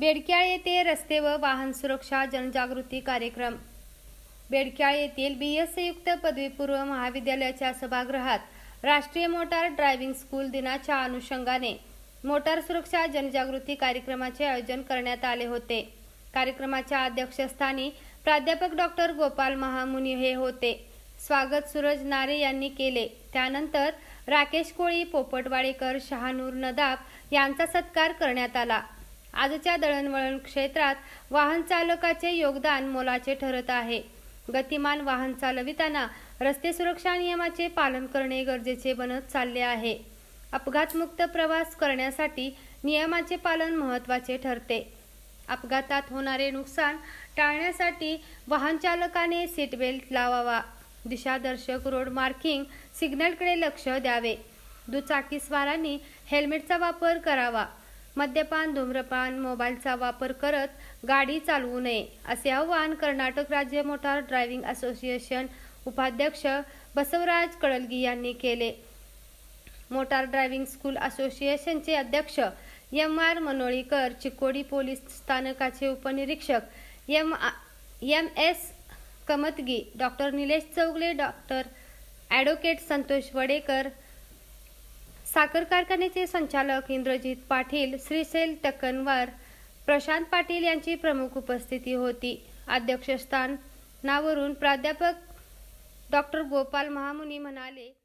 बेडक्याळ येथे रस्ते व वाहन सुरक्षा जनजागृती कार्यक्रम. बेडक्याळ येथील बी एस संयुक्त पदवीपूर्व महाविद्यालयाच्या सभागृहात राष्ट्रीय मोटार ड्रायव्हिंग स्कूल दिनाच्या अनुषंगाने मोटार सुरक्षा जनजागृती कार्यक्रमाचे आयोजन करण्यात आले होते. कार्यक्रमाच्या अध्यक्षस्थानी प्राध्यापक डॉक्टर गोपाल महामुनी हे होते. स्वागत सूरज नारे यांनी केले. त्यानंतर राकेश कोळी पोपटवाडेकर शहानूर नदाब यांचा सत्कार करण्यात आला. आजच्या दळणवळण क्षेत्रात वाहन चालकाचे योगदान मोलाचे ठरत आहे. गतिमान वाहन चालविताना रस्ते सुरक्षा नियमाचे पालन करणे गरजेचे बनत चालले आहे. अपघातमुक्त प्रवास करण्यासाठी नियमाचे पालन महत्त्वाचे ठरते. अपघातात होणारे नुकसान टाळण्यासाठी वाहन चालकाने सीट बेल्ट लावावा. दिशादर्शक रोड मार्किंग सिग्नलकडे लक्ष द्यावे. दुचाकीस्वारांनी हेल्मेटचा वापर करावा. मद्यपान धूम्रपान मोबाईलचा वापर करत गाडी चालवू नये असे आवाहन कर्नाटक राज्य मोटार ड्रायव्हिंग असोसिएशन उपाध्यक्ष बसवराज कळलगी यांनी केले. मोटार ड्रायव्हिंग स्कूल असोसिएशनचे अध्यक्ष M R Manolikar Chikodi police स्थानकाचे उपनिरीक्षक M M S Kamatagi doctor Nilesh Chougale doctor advocate Santosh Wadekar साखर कारखान्याचे संचालक इंद्रजित पाटील श्रीशैल तक्कनवार प्रशांत पाटील यांची प्रमुख उपस्थिती होती. अध्यक्षस्थान नावरून प्राध्यापक डॉक्टर गोपाल महामुनी म्हणाले